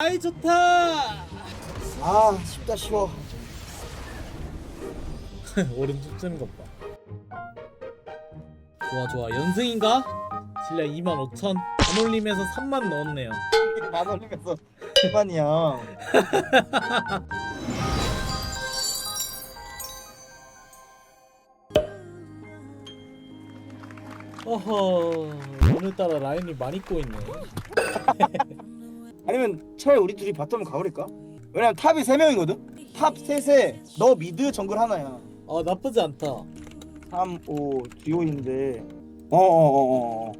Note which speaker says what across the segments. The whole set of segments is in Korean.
Speaker 1: 아이 좋다.
Speaker 2: 아 쉽다 쉬워
Speaker 1: 오른쪽 뜨는 것 봐. 좋아 좋아 연승인가? 질량 2만 5천 반올림에서 3만 넣었네요.
Speaker 2: 만 원이면서 그만이야
Speaker 1: 어허 오늘따라 라인이 많이 꼬이네.
Speaker 2: 아니면 차라리 우리 둘이 바텀 가버릴까? 왜냐면 탑이 3명이거든? 탑 셋에 너 미드 정글 하나야
Speaker 1: 아 나쁘지 않다.
Speaker 2: 3, 5, 듀오인데 어어어어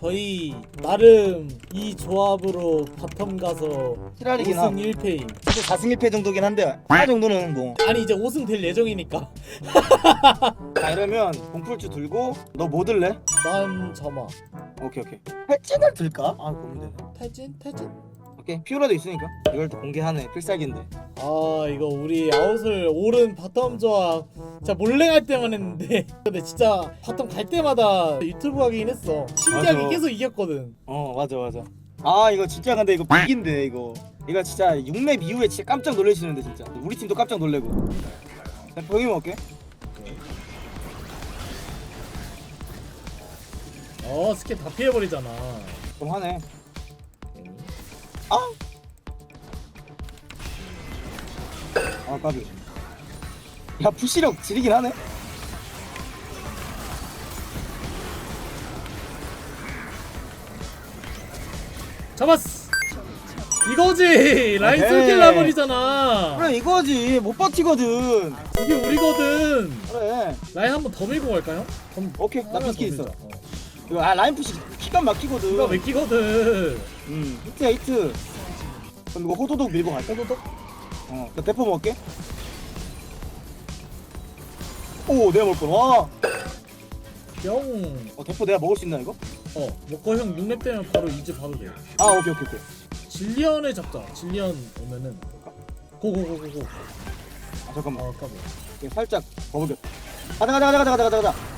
Speaker 1: 저희 나름 이 조합으로 바텀 가서
Speaker 2: 티라리긴
Speaker 1: 5승
Speaker 2: 함
Speaker 1: 1패임.
Speaker 2: 진짜 4승 1패 정도긴 한데 4 정도는 뭐
Speaker 1: 아니 이제 5승 될 예정이니까.
Speaker 2: 자, 이러면 공풀주 들고 너 뭐 들래?
Speaker 1: 난 점화.
Speaker 2: 오케이 오케이 패진을 들까? 아 고민되네
Speaker 1: 탈진 탈진.
Speaker 2: 오케이? 피오라도 있으니까. 이걸 또 공개하네 필살기인데.
Speaker 1: 아 이거 우리 아웃을 오른 바텀 조합. 진짜 몰래 갈 때만 했는데. 근데 진짜 바텀 갈 때마다 유튜브 하긴 했어. 신기하게
Speaker 2: 맞아.
Speaker 1: 계속 이겼거든.
Speaker 2: 어 맞아 맞아. 아 이거 진짜 근데 이거 비긴데 이거. 이거 진짜 6렙 이후에 진짜 깜짝 놀라시는데 진짜. 우리 팀도 깜짝 놀래고. 자 병이 먹을게.
Speaker 1: 어 스킬 다 피해버리잖아.
Speaker 2: 그럼 하네 아! 아 까비. 야 푸시력 지리긴 하네.
Speaker 1: 잡았어. 이거지! 라인
Speaker 2: 오케이.
Speaker 1: 솔킬 나버리잖아.
Speaker 2: 그래 이거지. 못 버티거든.
Speaker 1: 이게 우리거든.
Speaker 2: 그래.
Speaker 1: 라인 한번 더 밀고 갈까요? 덤-
Speaker 2: 오케이. 나
Speaker 1: 하나 더
Speaker 2: 비스킷 있어.
Speaker 1: 밀자. 어.
Speaker 2: 이거 아 라인 푸시 기가 막히거든
Speaker 1: 이거 맥히거든
Speaker 2: 음 히트야 히트 그럼 이거 호도독 밀고 갈까?
Speaker 1: 호도독
Speaker 2: 어, 나 대포 먹을게. 오, 내가 먹을 뻔. 와,
Speaker 1: 뿅
Speaker 2: 어, 대포 내가 먹을 수 있나 이거?
Speaker 1: 어, 먹고 형 6렙 되면 바로 이즈 봐도 돼.
Speaker 2: 아, 오케이, 오케이, 오케이.
Speaker 1: 질리언을 잡자. 질리언 오면은 고고고고고.
Speaker 2: 아, 잠깐만.
Speaker 1: 아, 까비.
Speaker 2: 살짝 버블겠다. 가자, 가자, 가자, 가자, 가자, 가자,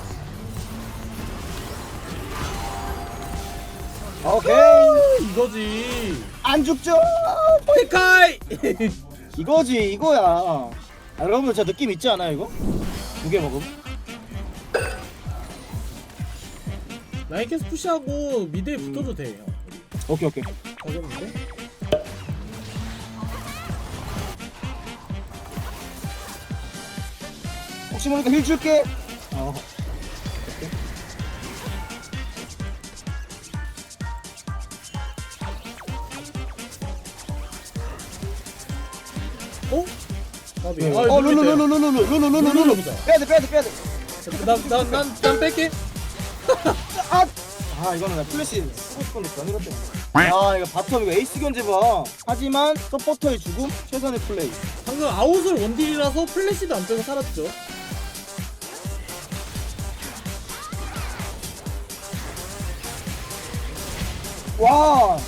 Speaker 2: 오케이.
Speaker 1: 이거지.
Speaker 2: 안 죽죠?
Speaker 1: 페카이.
Speaker 2: 이거지, 이거야. 아, 여러분들 저 느낌 있지 않아요, 이거? 두 개 먹음.
Speaker 1: 계속 푸시하고 미드에
Speaker 2: 음.
Speaker 1: 붙어도 돼. 형.
Speaker 2: 오케이, 오케이.
Speaker 1: 가겠는데?
Speaker 2: 혹시 모르니까 힐 줄게. 어.
Speaker 1: 어? 아,
Speaker 2: 어, 룰루, 룰루, 룰루, 룰루, 룰루, 룰루, 룰루.
Speaker 1: 룰루보자.
Speaker 2: 빼야 돼, 빼야 돼, 빼야 돼.
Speaker 1: 난난 난 뺄게.
Speaker 2: 아! 아 이거는 나 플래시 쓰고 싶은데 변이가 때문에 아 이거 바텀 이거 에이스 견제 봐 하지만 서포터의 죽음 최선의 플레이
Speaker 1: 방금 아웃을 원딜이라서 플래시도 안 빼고 살았죠.
Speaker 2: 와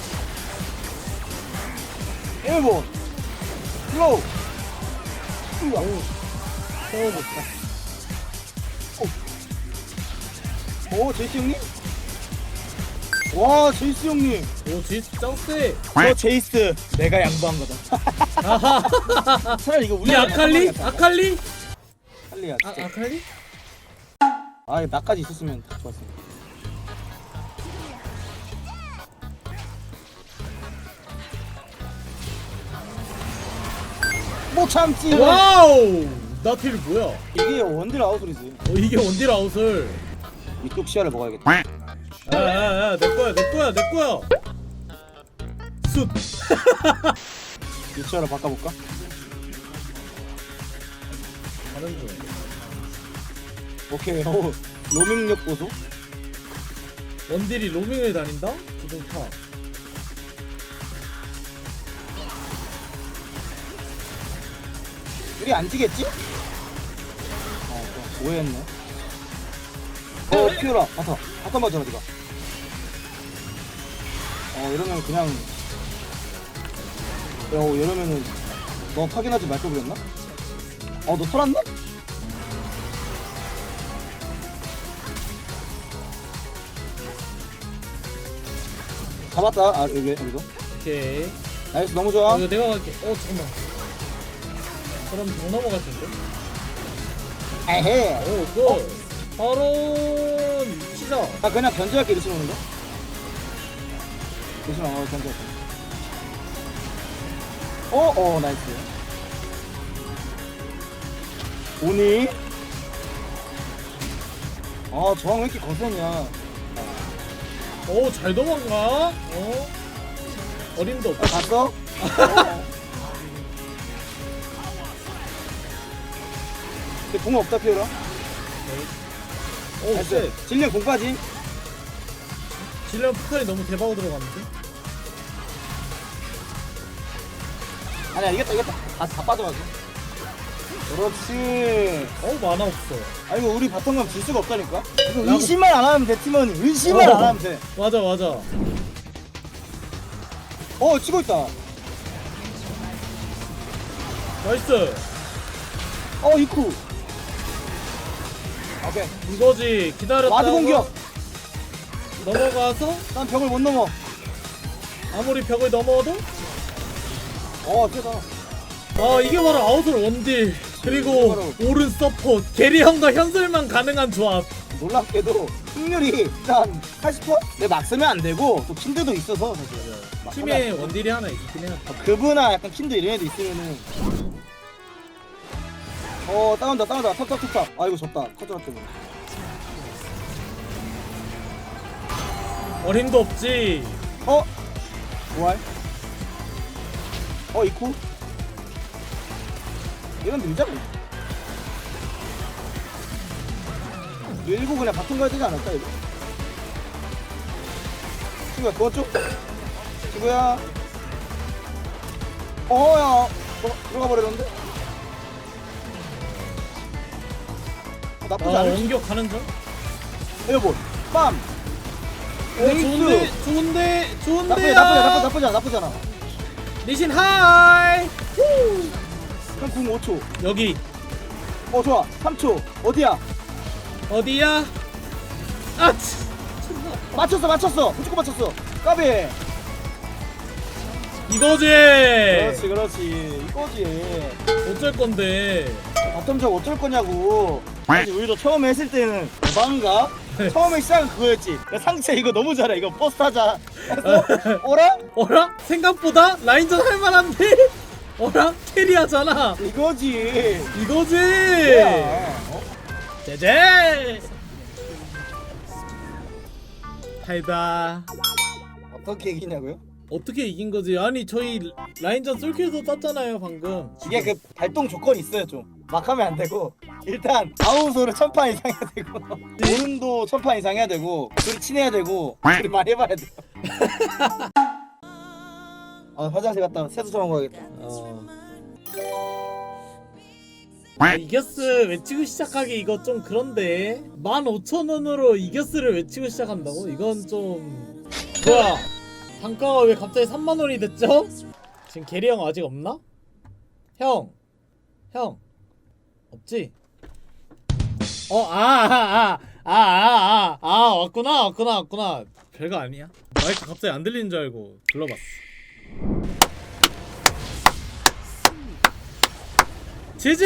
Speaker 2: 1번 슬로우 우와
Speaker 1: 세워줬다.
Speaker 2: 오 제이스 형님 와 제이스 형님
Speaker 1: 오, 제이스 짱세.
Speaker 2: 저 제이스 내가 양보한 거다. 차라리 이거 우리
Speaker 1: 이 아칼리? 아칼리?
Speaker 2: 아칼리야
Speaker 1: 아,
Speaker 2: 진짜
Speaker 1: 아칼리?
Speaker 2: 아 이거 나까지 있었으면 좋았어 못 참지
Speaker 1: 와우! 나딜 뭐야?
Speaker 2: 이게 원딜 아웃소리지
Speaker 1: 어, 이게 원딜 아웃을.
Speaker 2: 이쪽 시야를 먹어야겠다
Speaker 1: 야 야 야 내 거야 내 거야 내 거야. 숫.
Speaker 2: 이 시야를 바꿔볼까?
Speaker 1: 가는 중.
Speaker 2: 오케이 오 로밍력 보소
Speaker 1: 원딜이 로밍을 다닌다? 타.
Speaker 2: 우리 안 지겠지? 어 오해했네 어 피오라 바타 바타 맞아라 니가 어 이러면 그냥 야 어, 이러면은 너 확인하지 말걸 그랬나? 어 너 털었나? 잡았다. 아 여기 여기도.
Speaker 1: 오케이
Speaker 2: 나이스 너무
Speaker 1: 어,
Speaker 2: 좋아.
Speaker 1: 이거 내가 갈게 어 잠깐만 그럼 병 넘어갈 텐데
Speaker 2: 에헤.
Speaker 1: 오 굿. 바로 시작
Speaker 2: 아 그냥 견제할게 리신 오는 거. 리신 어 견제할게. 어 어 나이스. 오니? 아 저항 왜 이렇게 거센이야?
Speaker 1: 오잘 도망가 어 어림도
Speaker 2: 아,
Speaker 1: 없다
Speaker 2: 봤어? 근데 공 없다 피오라.
Speaker 1: 오
Speaker 2: 나이스.
Speaker 1: 쎄.
Speaker 2: 질량 공까지.
Speaker 1: 질량 폭탄이 너무 대박으로 들어갔는데
Speaker 2: 아니야 이겼다 이겼다. 다, 다 빠져가지고. 그렇지.
Speaker 1: 어 만화 없어
Speaker 2: 아 이거 우리 바텀 가질 수가 없다니까. 이거 의심만 안 하면 돼 팀원이. 의심만
Speaker 1: 어.
Speaker 2: 안 하면 돼.
Speaker 1: 맞아 맞아
Speaker 2: 어 치고 있다.
Speaker 1: 나이스
Speaker 2: 어 이쿠. 오케이.
Speaker 1: 이거지 기다렸다가
Speaker 2: 와드 공격.
Speaker 1: 넘어가서
Speaker 2: 난 벽을 못 넘어.
Speaker 1: 아무리 벽을 넘어도
Speaker 2: 어 세다.
Speaker 1: 아 이게 바로 아웃솔 원딜 그리고 오른 서포 게리 형과 현설만 가능한 조합
Speaker 2: 놀랍게도 승률이 일단 80%? 내막 쓰면 안 되고 또 킨드도 있어서 사실. 막
Speaker 1: 팀에 원딜이 하나 있긴 해요
Speaker 2: 안 돼. 그브나 약간 킨드 이런 애도 있으면은. 어 다운다 다운다 탑탑탑탑. 아 이거 졌다 커져라 때문에.
Speaker 1: 어림도 없지
Speaker 2: 어? 뭐할? 어 이쿠? 이건 밀자 그냥. 밀고 그냥 바텀 가야 되지 않을까 이거? 친구야 좀 친구야 어야 들어가, 들어가 버렸는데 나쁘지 않을 수
Speaker 1: 원격 가는 중?
Speaker 2: 에어볼. 빰.
Speaker 1: 오, 좋은데 좋은데
Speaker 2: 나쁘지
Speaker 1: 좋은데요
Speaker 2: 나쁘지 나쁘지 나쁘지 않아 나쁘지 않아.
Speaker 1: 리신 하이.
Speaker 2: 그럼 궁 5초.
Speaker 1: 여기.
Speaker 2: 어 좋아. 3초. 어디야?
Speaker 1: 어디야? 아 치.
Speaker 2: 맞췄어 맞췄어. 무조건 맞췄어. 까비.
Speaker 1: 이거지.
Speaker 2: 그렇지 그렇지. 이거지.
Speaker 1: 어쩔 건데.
Speaker 2: 바텀 저 어쩔 거냐고 사실 우리도 처음에 했을 때는 대박인가? 처음에 시작은 그거였지. 야, 상체 이거 너무 잘해. 이거 버스 타자. 해서 어라?
Speaker 1: 어라? 생각보다 라인전 할만한데? 어라? 캐리하잖아.
Speaker 2: 이거지.
Speaker 1: 이거지.
Speaker 2: 뭐야? 어?
Speaker 1: 제제 달다.
Speaker 2: 어떻게 이기냐고요?
Speaker 1: 어떻게 이긴 거지? 아니 저희 라인전 솔킬도 땄잖아요 방금.
Speaker 2: 이게 그 발동 조건이 있어요 좀 막 하면 안 되고 일단 아웃소를 천판 이상 해야 되고 오른도 천판 이상 해야 되고 둘이 친해야 되고 둘이 많이 해봐야 돼요 아 화장실 갔다 세수 좀 하고 가야겠다
Speaker 1: 어. 아, 이겨스 외치고 시작하기 이거 좀 그런데 15,000원으로 이겨스를 외치고 시작한다고? 이건 좀 뭐야 단가가 왜 갑자기 3만원이 됐죠? 지금 게리 형 아직 없나? 형! 형! 없지? 어, 아, 아, 아, 아, 아, 아, 아, 왔구나, 왔구나, 왔구나. 별거 아니야. 마이크 갑자기 안 들리는 줄 알고 불러봤어. 지지!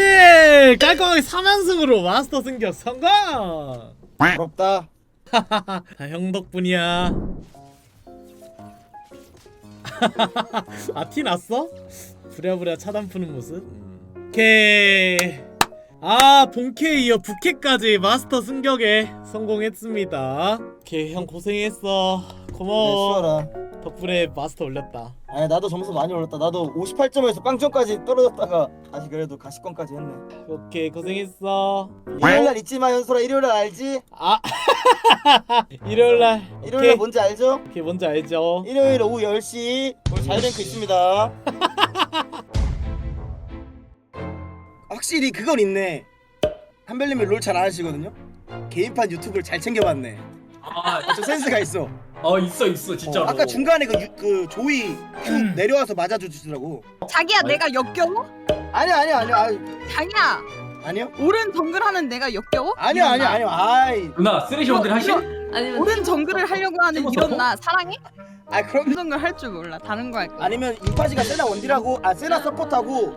Speaker 1: 깔끔하게 3연승으로 마스터 승격 성공!
Speaker 2: 부럽다
Speaker 1: 다 형 덕분이야. 아, 티 났어? 부랴부랴 차단 푸는 모습? 오케이. 아, 본캐 이어 부캐까지 마스터 승격에 성공했습니다. 오케이, 형 고생했어.
Speaker 2: 네,
Speaker 1: 고마워.
Speaker 2: 쉬어라
Speaker 1: 덕분에 마스터 올렸다.
Speaker 2: 아니 나도 점수 많이 올랐다 나도 58점에서 빵점까지 떨어졌다가 다시 그래도 가시권까지 했네
Speaker 1: 오케이, 고생했어.
Speaker 2: 일요일날 잊지 마 현솔아 일요일날 알지?
Speaker 1: 아, 일요일날.
Speaker 2: 일요일날 뭔지 알죠?
Speaker 1: 그게 뭔지 알죠?
Speaker 2: 일요일 오후 10시 우리 자유랭크 있습니다 확실히 그건 있네. 한별님이 롤 잘 안 하시거든요. 개인판 유튜브를 잘 챙겨봤네.
Speaker 3: 아,
Speaker 2: 좀 센스가 있어.
Speaker 3: 어 있어 있어 진짜로.
Speaker 2: 어, 아까 중간에 그, 유- 그 조이 큐
Speaker 1: 음.
Speaker 2: 내려와서 맞아주시더라고.
Speaker 4: 자기야 내가 역겨워?
Speaker 2: 아니야 아니야 아니야. 아니,
Speaker 4: 자기야.
Speaker 2: 아니요?
Speaker 4: 오른 정글 하는 내가 역겨워?
Speaker 2: 아니야 아니야 아니야 아이.
Speaker 3: 누나 쓰레쉬 원딜 하실?
Speaker 4: 아니면
Speaker 5: 오른 정글을 하려고 하는. 이런 나 사랑해?
Speaker 2: 아 그럼
Speaker 5: 오른 정글 할 줄 몰라. 다른 거 할 거야.
Speaker 2: 아니면 인파지가 세나 원딜하고 아 세나 서포트하고